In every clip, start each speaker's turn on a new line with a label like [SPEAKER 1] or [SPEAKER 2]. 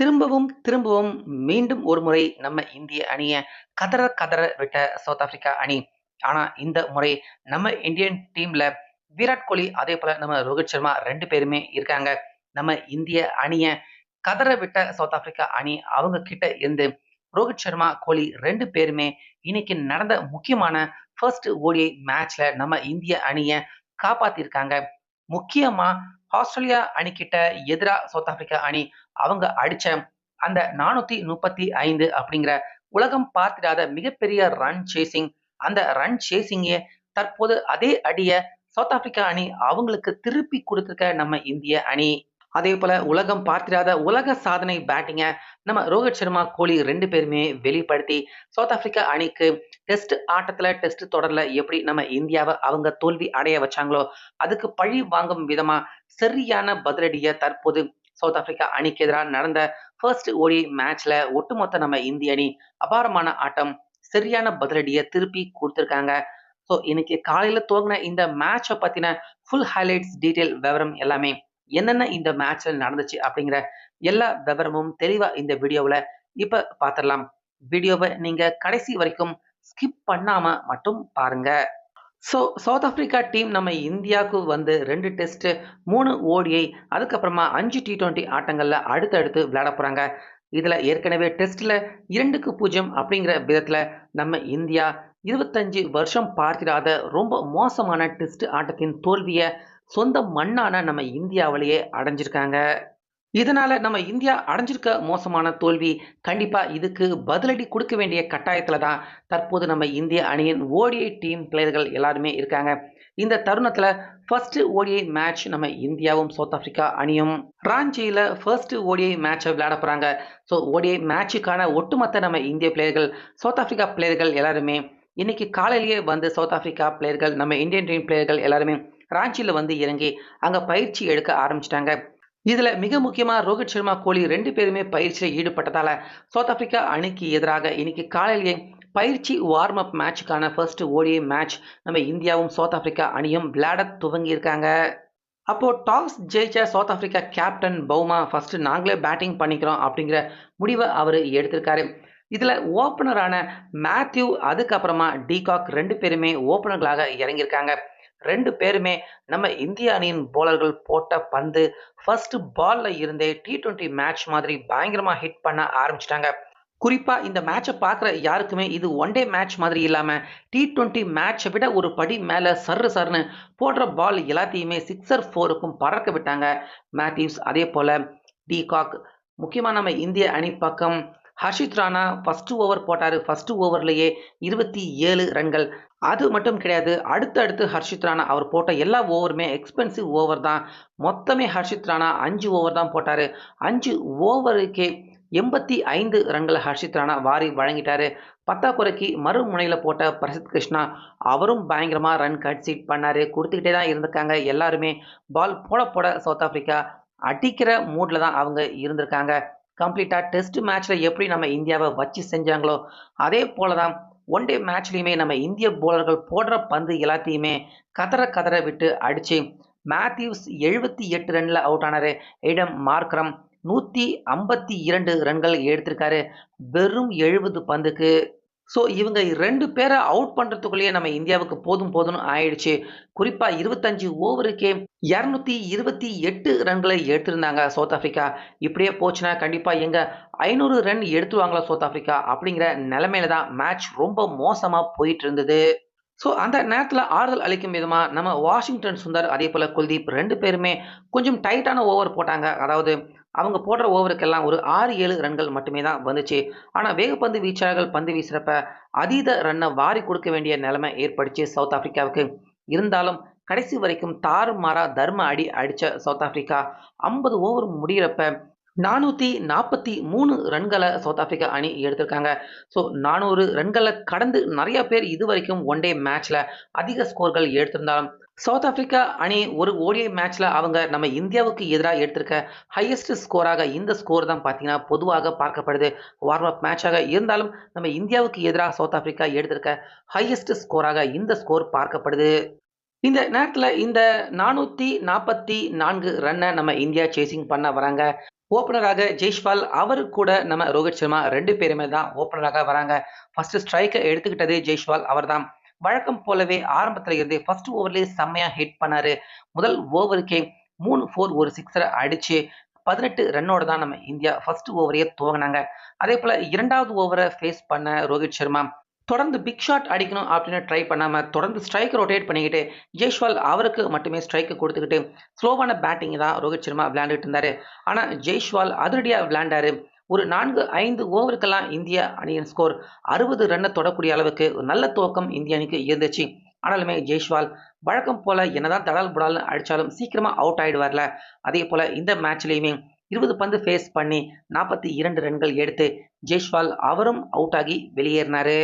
[SPEAKER 1] திரும்பவும் திரும்பவும் மீண்டும் ஒரு முறை நம்ம இந்திய அணிய கதற கதற விட்ட சவுத் ஆப்பிரிக்கா அணி. ஆனா இந்த முறை நம்ம இந்தியன் டீம்ல விராட் கோலி அதே போல நம்ம ரோஹித் சர்மா ரெண்டு பேருமே இருக்காங்க. நம்ம இந்திய அணிய கதற விட்ட சவுத் ஆப்பிரிக்கா அணி அவங்க கிட்ட இருந்து ரோஹித் சர்மா கோலி ரெண்டு பேருமே இன்னைக்கு நடந்த முக்கியமான ஃபர்ஸ்ட் ஓடிஐ மேட்ச்ல நம்ம இந்திய அணிய காப்பாத்திருக்காங்க. முக்கியமா ஆஸ்திரேலியா அணிக்கிட்ட எதிரா சவுத் ஆப்பிரிக்கா அணி அவங்க அடிச்ச அந்த நானூத்தி முப்பத்தி ஐந்து அப்படிங்கிற உலகம் பார்த்திடாத மிகப்பெரிய ரன் சேசிங் அந்த ரன் சேசிங்கே தற்போது அதே அடிய சவுத் ஆப்பிரிக்கா அணி அவங்களுக்கு திருப்பி கொடுத்துருக்க நம்ம இந்திய அணி. அதே போல உலகம் பார்த்திடாத உலக சாதனை பேட்டிங்க நம்ம ரோஹித் சர்மா கோலி ரெண்டு பேருமே வெளிப்படுத்தி சவுத் ஆப்பிரிக்கா அணிக்கு டெஸ்ட் ஆட்டத்துல டெஸ்ட் தொடர்ல எப்படி நம்ம இந்தியாவை அவங்க தோல்வி அடைய வச்சாங்களோ அதுக்கு பழி வாங்கும் விதமா சரியான பதிலடியை தற்போது சவுத் ஆப்பிரிக்கா அணிக்கு எதிராக நடந்த ஃபர்ஸ்ட் ஓடி மேட்ச்ல ஒட்டுமொத்த நம்ம இந்திய அணி அபாரமான ஆட்டம் சரியான பதிலடியை திருப்பி கொடுத்துருக்காங்க. ஸோ இன்னைக்கு காலையில துவங்கின இந்த மேட்சை பத்தின ஃபுல் ஹைலைட்ஸ் டீட்டெயில் விவரம் எல்லாமே என்னென்ன இந்த மேட்ச்ல நடந்துச்சு அப்படிங்கிற எல்லா விவரமும் தெளிவா இந்த வீடியோவில் இப்ப பார்த்துடலாம் வீடியோவை நீங்க கடைசி வரைக்கும் ஸ்கிப் பண்ணாம மட்டும் பாருங்க. ஸோ சவுத் ஆப்பிரிக்கா டீம் நம்ம இந்தியாவுக்கு வந்து ரெண்டு டெஸ்ட் மூணு ஓடிஐ அதுக்கப்புறமா அஞ்சு டி டுவெண்ட்டி ஆட்டங்களில் அடுத்தடுத்து விளையாட போகிறாங்க இதில் ஏற்கனவே டெஸ்ட்டில் இரண்டுக்கு பூஜ்ஜியம் அப்படிங்கிற விதத்தில் நம்ம இந்தியா இருபத்தஞ்சு வருஷம் பார்த்திடாத ரொம்ப மோசமான டெஸ்ட் ஆட்டத்தின் தோல்வியை சொந்த மண்ணான நம்ம இந்தியாவிலேயே அடைஞ்சிருக்காங்க. இதனால நம்ம இந்தியா அடைஞ்சிருக்க மோசமான தோல்வி கண்டிப்பா இதுக்கு பதிலடி கொடுக்க வேண்டிய கட்டாயத்துல தான் தற்போது நம்ம இந்திய அணியின் ஓடிஐ டீம் பிளேயர்கள் எல்லாருமே இருக்காங்க. இந்த தருணத்துல ஃபர்ஸ்ட் ஓடிஐ மேட்ச் நம்ம இந்தியாவும் சவுத் ஆப்பிரிக்கா அணியும். ராஞ்சியில் ஃபர்ஸ்ட் ஓடிஐ மேட்சை விளையாட போகிறாங்க ஸோ ஓடிஐ மேட்சுக்கான ஒட்டுமொத்த நம்ம இந்திய பிளேயர்கள் சவுத் ஆப்பிரிக்கா பிளேயர்கள் எல்லாருமே இன்னைக்கு காலையிலேயே வந்து சவுத் ஆப்பிரிக்கா பிளேயர்கள் நம்ம இந்தியன் டீம் பிளேயர்கள் எல்லாருமே ராஞ்சியில் வந்து இறங்கி அங்கே பயிற்சி எடுக்க ஆரம்பிச்சிட்டாங்க. இதில் மிக முக்கியமாக ரோஹித் சர்மா கோலி ரெண்டு பேருமே பயிற்சியில் ஈடுபட்டதால் சவுத் ஆப்பிரிக்கா அணிக்கு எதிராக இன்னைக்கு காலையிலேயே பயிற்சி வார்ம் அப் மேட்சுக்கான ஃபர்ஸ்ட் ஓடிஐ மேட்ச் நம்ம இந்தியாவும் சவுத் ஆப்பிரிக்கா அணியும் விளையாட துவங்கியிருக்காங்க. அப்போ டாஸ் ஜெயிச்ச South Africa captain Bavuma first நாங்களே பேட்டிங் பண்ணிக்கிறோம் அப்படிங்கிற முடிவை அவர் எடுத்திருக்காரு. இதில் ஓப்பனரான மேத்யூ அதுக்கப்புறமா டீகாக் ரெண்டு பேருமே ஓப்பனர்களாக இறங்கியிருக்காங்க. ரெண்டு பேருமே நம்ம இந்திய அணியின் போலர்கள் போட்ட பந்து ஃபர்ஸ்ட் பால்ல இருந்தே டி ட்வெண்ட்டி மேட்ச் மாதிரி பயங்கரமா ஹிட் பண்ண ஆரம்பிச்சிட்டாங்க. குறிப்பா இந்த மேட்சை பார்க்குற யாருக்குமே இது ஒன் டே மேட்ச் மாதிரி இல்லாமல் டி டுவெண்ட்டி மேட்சை விட ஒரு படி மேலே சர்ரு சர்னு போடுற பால் எல்லாத்தையுமே சிக்ஸர் ஃபோருக்கும் பறக்க விட்டாங்க. மேத்யூஸ் அதே போல் டிகாக் முக்கியமாக நம்ம இந்திய அணி பக்கம் ஹர்ஷித் ராணா ஃபஸ்ட்டு ஓவர் போட்டார். ஃபஸ்ட்டு ஓவர்லேயே இருபத்தி ஏழு ரன்கள். அது மட்டும் கிடையாது அடுத்தடுத்து ஹர்ஷித் ராணா அவர் போட்ட எல்லா ஓவருமே எக்ஸ்பென்சிவ் ஓவர் தான். மொத்தமே ஹர்ஷித் ராணா அஞ்சு ஓவர் தான் போட்டார். அஞ்சு ஓவருக்கே எண்பத்தி ஐந்து ரன்களை ஹர்ஷித் ராணா வாரி வழங்கிட்டார். பத்தாக்குறைக்கு மறுமுனையில் போட்ட பிரசித் கிருஷ்ணா அவரும் பயங்கரமாக ரன் கட்சீட் பண்ணார். கொடுத்துக்கிட்டே தான் இருந்திருக்காங்க. எல்லாருமே பால் போட போட சவுத் ஆஃப்ரிக்கா அடிக்கிற மூடில் தான் அவங்க இருந்திருக்காங்க. கம்ப்ளீட்டாக டெஸ்ட் மேட்ச்சில் எப்படி நம்ம இந்தியாவை வச்சு செஞ்சாங்களோ அதே போல தான் ஒன் டே மேட்ச்லேயுமே நம்ம இந்திய போலர்கள் போடுற பந்து எல்லாத்தையுமே கதற கதற விட்டு அடித்து மேத்யூஸ் எழுபத்தி எட்டு ரனில் அவுட் ஆனார். இடம் மார்க்ரம் நூற்றி ஐம்பத்தி இரண்டு ரன்கள் எடுத்திருக்காரு. வெறும் எழுபது பந்துக்கு ஸோ இவங்க ரெண்டு பேரை அவுட் பண்ணுறதுக்குள்ளேயே நம்ம இந்தியாவுக்கு போதும் போதும்னு ஆயிடுச்சு. குறிப்பாக இருபத்தஞ்சு ஓவருக்கே இரநூத்தி இருபத்தி எட்டு ரன்களை எடுத்திருந்தாங்க சவுத் ஆஃப்ரிக்கா இப்படியே போச்சுன்னா கண்டிப்பாக எங்க ஐநூறு ரன் எடுத்துருவாங்களா சவுத் ஆஃப்ரிக்கா அப்படிங்கிற நிலைமையில தான் மேட்ச் ரொம்ப மோசமாக போயிட்டு இருந்தது ஸோ அந்த நேரத்தில் ஆறுதல் அளிக்கும் விதமாக நம்ம வாஷிங்டன் சுந்தர் அதே போல் குல்தீப் ரெண்டு பேருமே கொஞ்சம் டைட்டான ஓவர் போட்டாங்க. அதாவது அவங்க போடுற ஓவருக்கெல்லாம் ஒரு ஆறு ஏழு ரன்கள் மட்டுமே தான் வந்துச்சு. ஆனால் வேகப்பந்து வீச்சாளர்கள் பந்து வீசுகிறப்ப அதீத ரன்னை வாரி கொடுக்க வேண்டிய நிலைமை ஏற்படுச்சு சவுத் ஆப்பிரிக்காவுக்கு. இருந்தாலும் கடைசி வரைக்கும் தாறுமாறா தர்ம அடி அடித்த சவுத் ஆப்பிரிக்கா. ஐம்பது ஓவர் முடிகிறப்ப நானூற்றி நாற்பத்தி மூணு ரன்களை சவுத் ஆப்பிரிக்கா அணி எடுத்திருக்காங்க. ஸோ நானூறு ரன்களை கடந்து நிறைய பேர் இது வரைக்கும் ஒன் டே மேட்ச்சில் அதிக ஸ்கோர்கள் எடுத்திருந்தாலும் சவுத் ஆப்பிரிக்கா அணி ஒரு ஓடிஐ மேட்ச்சில் அவங்க நம்ம இந்தியாவுக்கு எதிராக எடுத்திருக்க ஹையஸ்ட் ஸ்கோராக இந்த ஸ்கோர் தான் பார்த்தீங்கன்னா பொதுவாக பார்க்கப்படுது. வார்ம் அப் மேட்சாக இருந்தாலும் நம்ம இந்தியாவுக்கு எதிராக சவுத் ஆப்பிரிக்கா எடுத்திருக்க ஹையஸ்ட் ஸ்கோராக இந்த ஸ்கோர் பார்க்கப்படுது. இந்த நேரத்தில் இந்த நானூற்றி நாற்பத்தி நான்கு ரன்னை நம்ம இந்தியா சேசிங் பண்ண வராங்க. ஓப்பனராக ஜெய்ஷ்வால் அவரு கூட நம்ம ரோஹித் சர்மா ரெண்டு பேருமே தான் ஓப்பனராக வராங்க. ஃபர்ஸ்ட் ஸ்ட்ரைக்கை எடுத்துக்கிட்டது ஜெய்ஷ்வால் அவர்தான். வழக்கம் போலவே ஆரம்பத்தில் இருந்தே ஃபர்ஸ்ட் ஓவர்லேயே செம்மையாக ஹிட் பண்ணாரு. முதல் ஓவருக்கே மூணு ஃபோர் ஒரு சிக்ஸரை அடிச்சு பதினெட்டு ரன்னோட தான் நம்ம இந்தியா ஃபர்ஸ்ட் ஓவரையே துவங்கினாங்க. அதே போல இரண்டாவது ஓவரை ஃபேஸ் பண்ண ரோஹித் சர்மா தொடர்ந்து பிக் ஷாட் அடிக்கணும் அப்படின்னு ட்ரை பண்ணாமல் தொடர்ந்து ஸ்ட்ரைக் ரொட்டேட் பண்ணிக்கிட்டு ஜெய்ஷ்வால் அவருக்கு மட்டுமே ஸ்ட்ரைக்கு கொடுத்துக்கிட்டு ஸ்லோவான பேட்டிங் தான் ரோஹித் சர்மா விளையாண்டுட்டு இருந்தார். ஆனால் ஜெய்ஷ்வால் அதிரடியாக விளையாண்டாரு. ஒரு நான்கு ஐந்து ஓவருக்கெல்லாம் இந்திய அணியின் ஸ்கோர் அறுபது ரன்னை தொடக்கூடிய அளவுக்கு ஒரு நல்ல துவக்கம் இந்திய அணிக்கு இருந்துச்சு. ஆனாலுமே ஜெய்ஷ்வால் வழக்கம் போல என்னதான் தடால் புடால்னு அடித்தாலும் சீக்கிரமாக அவுட் ஆயிடுவார்ல. அதே போல் இந்த மேட்ச்லேயுமே இருபது பந்து ஃபேஸ் பண்ணி நாற்பத்தி இரண்டு ரன்கள் எடுத்து ஜெய்ஷ்வால் அவரும் அவுட் ஆகி வெளியேறினாரு.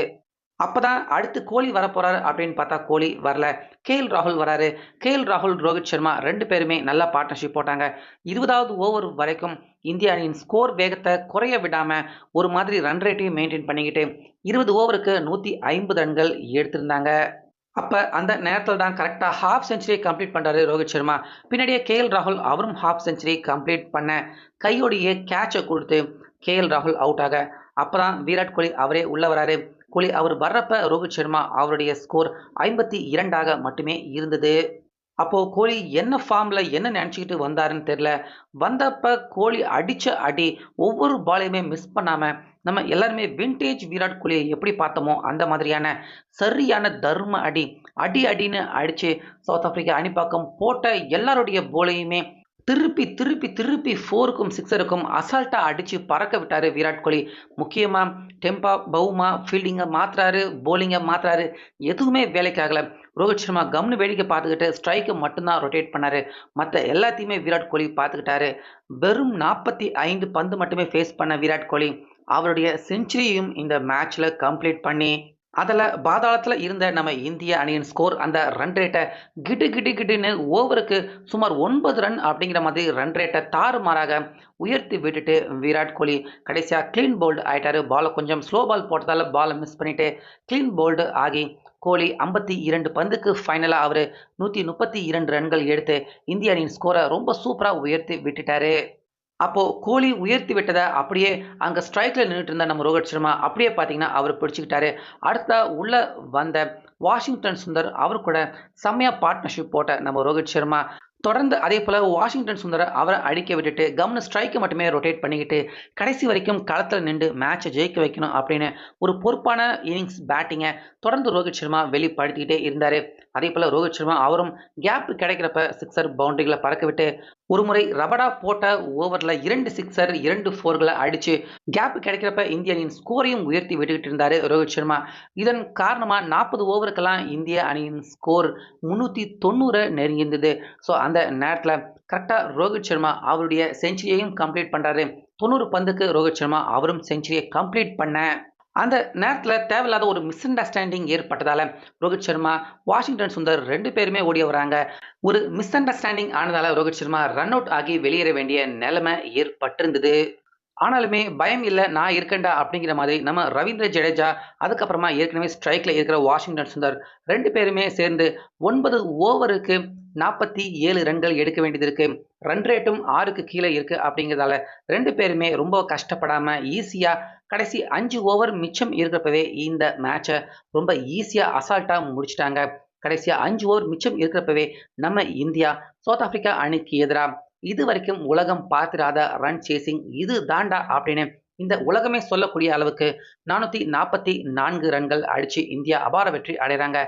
[SPEAKER 1] அப்போதான் அடுத்து கோலி வரப்போறாரு அப்படின்னு பார்த்தா கோலி வரல. கேஎல் ராகுல் வராரு. கேஎல் ராகுல் ரோஹித் சர்மா ரெண்டு பேருமே நல்ல பார்ட்னர்ஷிப் போட்டாங்க. இருபதாவது ஓவர் வரைக்கும் இந்திய அணியின் ஸ்கோர் வேகத்தை குறைய விடாமல் ஒரு மாதிரி ரன் ரேட்டையும் மெயின்டைன் பண்ணிக்கிட்டு இருபது ஓவருக்கு நூற்றி ஐம்பது ரன்கள் எடுத்திருந்தாங்க. அப்போ அந்த நேரத்தில் தான் கரெக்டாக ஹாஃப் செஞ்சுரி கம்ப்ளீட் பண்ணுறாரு ரோஹித் சர்மா. பின்னாடியே கேஎல் ராகுல் அவரும் ஹாஃப் செஞ்சுரி கம்ப்ளீட் பண்ண கையோடையே கேட்சை கொடுத்து கேஎல் ராகுல் அவுட் ஆக. அப்போ தான் விராட் கோலி அவரே உள்ளே வராரு. கோலி அவர் வர்றப்ப ரோஹித் சர்மா அவருடைய ஸ்கோர் ஐம்பத்தி இரண்டாக மட்டுமே இருந்தது. அப்போ கோலி என்ன ஃபார்ம்ல என்ன நினச்சிக்கிட்டு வந்தாருன்னு தெரில வந்தப்ப கோலி அடிச்ச அடி ஒவ்வொரு பாலையுமே மிஸ் பண்ணாம நம்ம எல்லாருமே விண்டேஜ் விராட் கோலியை எப்படி பார்த்தோமோ அந்த மாதிரியான சரியான தர்ம அடி அடி அடின்னு அடித்து சவுத் ஆப்பிரிக்கா அணிப்பாக்கம் போட்ட எல்லாருடைய போலையுமே திருப்பி திருப்பி திருப்பி ஃபோருக்கும் சிக்ஸருக்கும் அசால்ட்டாக அடித்து பறக்க விட்டார் விராட் கோலி. முக்கியமாக டெம்பா பவுமா ஃபீல்டிங்கை மாற்றுறாரு போலிங்கை மாற்றுறாரு எதுவுமே வேலைக்கு ஆகலை. ரோஹித் சர்மா கம்னு வேடிக்கை பார்த்துக்கிட்டு ஸ்ட்ரைக்கு மட்டும்தான் ரொட்டேட் பண்ணார். மற்ற எல்லாத்தையுமே விராட் கோலி பார்த்துக்கிட்டாரு. வெறும் நாற்பத்தி ஐந்து பந்து மட்டுமே ஃபேஸ் பண்ண விராட் கோலி. அவருடைய செஞ்சுரியையும் இந்த மேட்ச்சில் கம்ப்ளீட் பண்ணி அதில் பாதாளத்தில் இருந்த நம்ம இந்திய அணியின் ஸ்கோர் அந்த ரன் ரேட்டை கிடு கிடு கிடுன்னு ஓவருக்கு சுமார் ஒன்பது ரன் அப்படிங்கிற மாதிரி ரன் ரேட்டை தாறுமாறாக உயர்த்தி விட்டுட்டு விராட் கோலி கடைசியாக க்ளீன் போல்டு ஆகிட்டாரு பாலை கொஞ்சம் ஸ்லோ பால் போட்டதால் பாலை மிஸ் பண்ணிவிட்டு க்ளீன் போல்டு ஆகி கோலி ஐம்பத்தி இரண்டு பந்துக்கு ஃபைனலாக அவர் நூற்றி முப்பத்தி இரண்டு ரன்கள் எடுத்து இந்திய அணியின் ஸ்கோரை ரொம்ப சூப்பராக உயர்த்தி விட்டுட்டாரு. அப்போ கோலி உயர்த்தி விட்டதை அப்படியே அங்கே ஸ்ட்ரைக்கில் நின்றுட்டு இருந்த நம்ம ரோஹித் சர்மா அப்படியே பார்த்தீங்கன்னா அவர் பிடிச்சிக்கிட்டாரு. அடுத்த உள்ள வந்த வாஷிங்டன் சுந்தர் அவர் கூட செம்மையாக பார்ட்னர்ஷிப் போட்ட நம்ம ரோஹித் சர்மா. தொடர்ந்து அதே போல் வாஷிங்டன் சுந்தரை அவரை அடிக்க விட்டுட்டு கம்னு ஸ்ட்ரைக்கை மட்டுமே ரொட்டேட் பண்ணிக்கிட்டு கடைசி வரைக்கும் களத்தில் நின்று மேட்சை ஜெயிக்க வைக்கணும் அப்படின்னு ஒரு பொறுப்பான இன்னிங்ஸ் பேட்டிங்கை தொடர்ந்து ரோஹித் சர்மா வெளிப்படுத்திக்கிட்டே இருந்தார். அதே போல் ரோஹித் சர்மா அவரும் கேப் கிடைக்கிறப்ப சிக்ஸர் பவுண்டரிகளை பறக்க விட்டு ஒரு முறை ரபடா போட்ட ஓவரில் இரண்டு சிக்ஸர் இரண்டு ஃபோர்களை அடித்து கேப் கிடைக்கிறப்ப இந்திய அணியின் ஸ்கோரையும் உயர்த்தி விட்டுக்கிட்டு இருந்தார் ரோஹித் சர்மா. இதன் காரணமாக நாற்பது ஓவருக்கெல்லாம் இந்திய அணியின் ஸ்கோர் முந்நூற்றி தொண்ணூறை நெருங்கியிருந்தது. ஸோ அந்த நேரத்தில் கரெக்டாக ரோஹித் சர்மா அவருடைய செஞ்சுரியையும் கம்ப்ளீட் பண்ணுறாரு தொண்ணூறு பந்துக்கு ரோஹித் சர்மா அவரும் செஞ்சுரியை கம்ப்ளீட் பண்ண அந்த நேரத்தில் தேவையில்லாத ஒரு மிஸ் அண்டர்ஸ்டாண்டிங் ஏற்பட்டதால் ரோஹித் சர்மா வாஷிங்டன் சுந்தர் ரெண்டு பேருமே ஓடி வராங்க. ஒரு மிஸ் அண்டர்ஸ்டாண்டிங் ஆனதால் ரோஹித் சர்மா ரன் அவுட் ஆகி வெளியேற வேண்டிய நிலைமை ஏற்பட்டிருந்தது. ஆனாலுமே பயம் இல்லை நான் இருக்கேன்டா அப்படிங்கிற மாதிரி நம்ம ரவீந்திர ஜடேஜா அதுக்கப்புறமா ஏற்கனவே ஸ்ட்ரைக்கில் இருக்கிற வாஷிங்டன் சுந்தர் ரெண்டு பேருமே சேர்ந்து ஒன்பது ஓவருக்கு நாற்பத்தி ஏழு ரன்கள் எடுக்க வேண்டியது இருக்கு. ரன் ரேட்டும் ஆறுக்கு கீழே இருக்கு அப்படிங்கிறதால ரெண்டு பேருமே ரொம்ப கஷ்டப்படாமல் ஈஸியாக கடைசி அஞ்சு ஓவர் மிச்சம் இருக்கிறப்பவே இந்த மேட்சை ரொம்ப ஈஸியாக அசால்ட்டாக முடிச்சிட்டாங்க. கடைசியாக அஞ்சு ஓவர் மிச்சம் இருக்கிறப்பவே நம்ம இந்தியா சவுத் ஆப்பிரிக்கா அணிக்கு எதிராக இது வரைக்கும் உலகம் பார்த்திராத ரன் சேசிங் இது தாண்டா அப்படின்னு இந்த உலகமே சொல்லக்கூடிய அளவுக்கு நானூற்றி நாற்பத்தி நான்கு ரன்கள் அடித்து இந்தியா அபார வெற்றி அடைகிறாங்க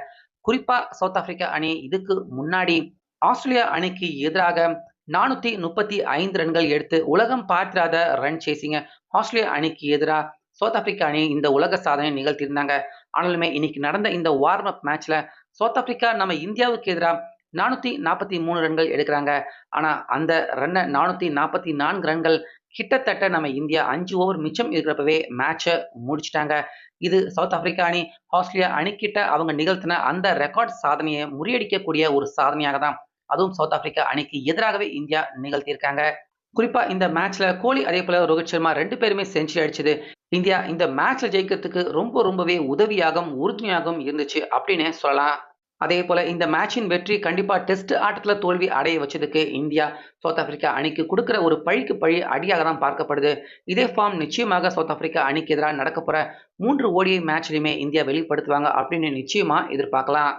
[SPEAKER 1] குறிப்பாக சவுத் ஆப்பிரிக்கா அணி இதுக்கு முன்னாடி ஆஸ்திரேலியா அணிக்கு எதிராக நானூற்றி முப்பத்தி ஐந்து ரன்கள் எடுத்து உலகம் பார்த்திராத ரன் சேசிங்க ஆஸ்திரேலியா அணிக்கு எதிராக சவுத் ஆப்பிரிக்கா அணி இந்த உலக சாதனை நிகழ்த்தியிருந்தாங்க. ஆனாலுமே இன்னைக்கு நடந்த இந்த வார்ம் அப் மேட்ச்ல சவுத் ஆப்பிரிக்கா நம்ம இந்தியாவுக்கு எதிராக நானூற்றி நாற்பத்தி மூணு ரன்கள் எடுக்கிறாங்க. ஆனால் அந்த ரன்னை நானூற்றி நாற்பத்தி நான்கு ரன்கள் கிட்டத்தட்ட நம்ம இந்தியா அஞ்சு ஓவர் மிச்சம் இருக்கிறப்பவே மேட்சை முடிச்சிட்டாங்க. இது சவுத் ஆப்பிரிக்கா அணி ஆஸ்திரேலியா அணிக்கிட்ட அவங்க நிகழ்த்தின அந்த ரெக்கார்ட் சாதனையை முறியடிக்கக்கூடிய ஒரு சாதனையாக தான் அதுவும் சவுத் ஆப்பிரிக்கா அணிக்கு எதிராகவே இந்தியா நிகழ்த்தியிருக்காங்க. குறிப்பா இந்த மேட்ச்ல கோலி அதே போல ரோஹித் சர்மா ரெண்டு பேருமே செஞ்சுரி அடிச்சது. இந்தியா இந்த மேட்ச்ல ஜெயிக்கிறதுக்கு ரொம்ப ரொம்பவே உதவியாகவும் உறுதுணையாகவும் இருந்துச்சு அப்படின்னு சொல்லலாம். அதே போல இந்த மேட்சின் வெற்றி கண்டிப்பா டெஸ்ட் ஆட்டத்துல தோல்வி அடைய வச்சதுக்கு இந்தியா சவுத் ஆப்பிரிக்கா அணிக்கு கொடுக்கிற ஒரு பழிக்கு பழி அடியாக தான் பார்க்கப்படுது. இதே ஃபார்ம் நிச்சயமாக சவுத் ஆப்பிரிக்கா அணிக்கு எதிராக நடக்க போற மூன்று ஓடிஐ மேட்ச்லையுமே இந்தியா வெளிப்படுத்துவாங்க அப்படின்னு நிச்சயமா எதிர்பார்க்கலாம்.